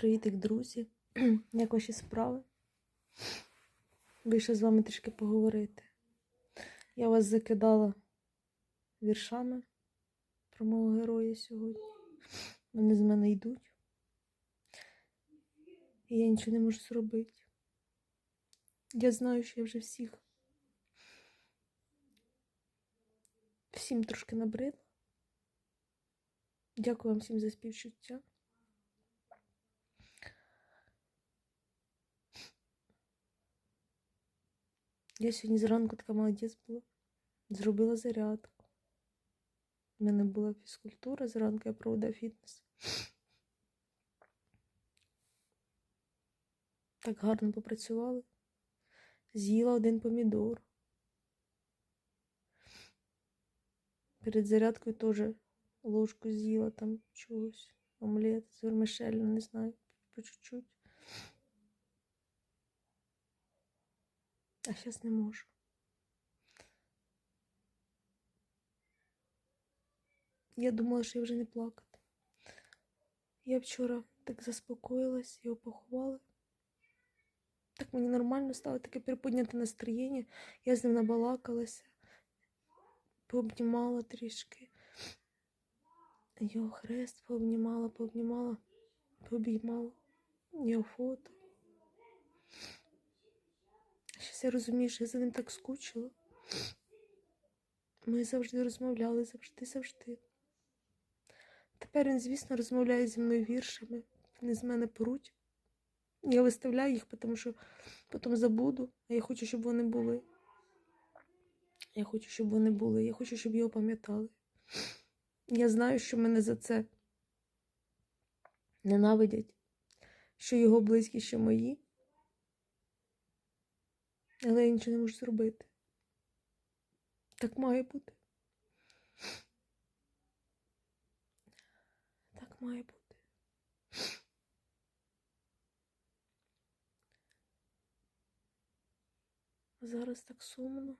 Привітик, друзі! Як ваші справи? Вийшла з вами трішки поговорити. Я вас закидала віршами про мого героя сьогодні. Вони з мене йдуть. І я нічого не можу зробити. Я знаю, що я вже всіх. Всім трошки набридла. Дякую вам всім за співчуття. Я сьогодні зранку така молодець була. Зробила зарядку. У мене була фізкультура зранку, я проводила фітнес. Так гарно попрацювали. З'їла один помідор. Перед зарядкою теж ложку з'їла там чогось. Омлет з вермишелью, не знаю, по чуть-чуть. А зараз не можу. Я думала, що я вже не плакати. Я вчора так заспокоїлась, його поховали. Так мені нормально стало таке переподняте настроєння. Я з ним набалакалася, пообнімала трішки. Його хрест пообнімала, пообнімала, пообіймала його фото. Щось я розумію, що я за ним так скучила. Ми завжди розмовляли, завжди, завжди. Тепер він, звісно, розмовляє зі мною віршами, вони з мене поруть. Я виставляю їх, тому що потім забуду, а я хочу, щоб вони були. Я хочу, щоб вони були. Я хочу, щоб його пам'ятали. Я знаю, що мене за це ненавидять, що його близькі, що мої. Але я нічого не можу зробити. Так має бути. Так має бути. Зараз так сумно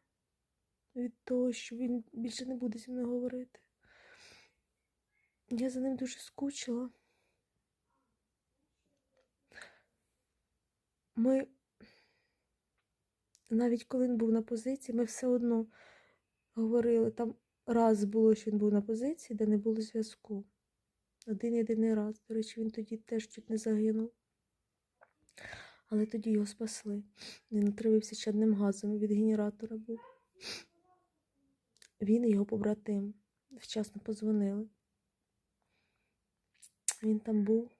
від того, що він більше не буде зі мною говорити. Я за ним дуже скучила. Ми, навіть коли він був на позиції, ми все одно говорили. Там раз було, що він був на позиції, де не було зв'язку. Один єдиний раз. До речі, він тоді теж чуть не загинув. Але тоді його спасли. Він отравився чадним газом від генератора був. Він і його побратим вчасно позвонили. Він там був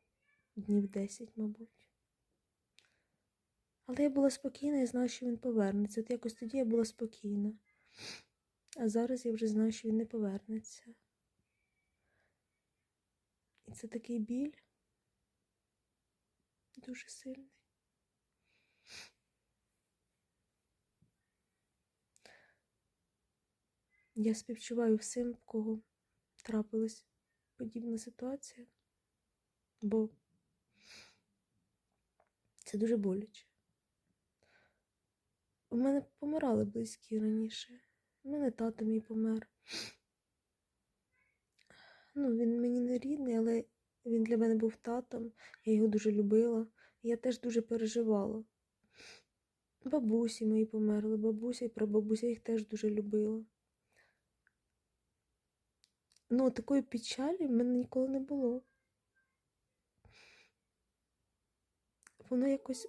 днів 10, мабуть. Але я була спокійна і знала, що він повернеться. От якось тоді я була спокійна. А зараз я вже знаю, що він не повернеться. І це такий біль дуже сильний. Я співчуваю всім, в кого трапилась подібна ситуація, бо це дуже боляче. У мене помирали близькі раніше. У мене тато мій помер. Ну, він мені не рідний, але він для мене був татом. Я його дуже любила. Я теж дуже переживала. Бабусі мої померли, бабуся і прабабуся їх теж дуже любила. Ну, такої печалі в мене ніколи не було. Воно якось,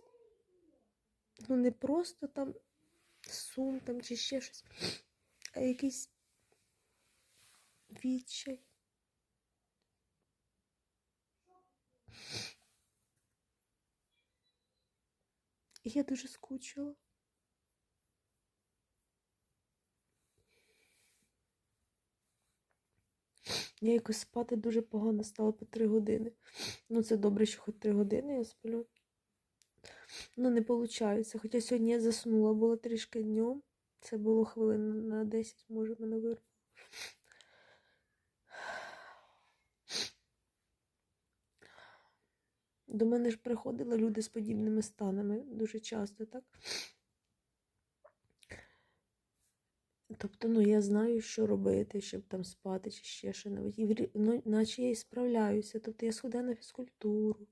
ну, не просто там сум там чи ще щось, а якийсь відчай. Я дуже скучила. Я якось спати дуже погано стала по три години. Ну, це добре, що хоч три години я сплю. Ну, не виходить. Хоча сьогодні я заснула, було трішки днем. Це було хвилин на 10, може, мене вирвало. До мене ж приходили люди з подібними станами дуже часто, так? Тобто, ну, я знаю, що робити, щоб там спати чи ще що-небудь. І, ну, наче я і справляюся. Тобто я сходила на фізкультуру,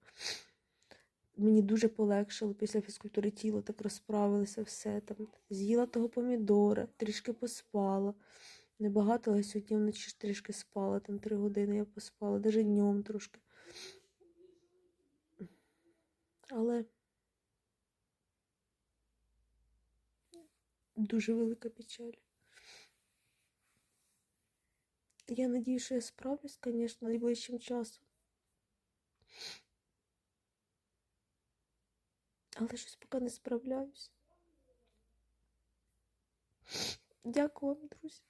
мені дуже полегшило після фізкультури тіло так розправилося, все там. З'їла того помідора, трішки поспала. Небагато, але сьогодні вночі ж трішки спала, там три години я поспала, навіть днем трошки. Але дуже велика печаль. Я надію, що я справлюсь, звісно, найближчим часом. Але щось поки не справляюсь. Дякую вам, друзі.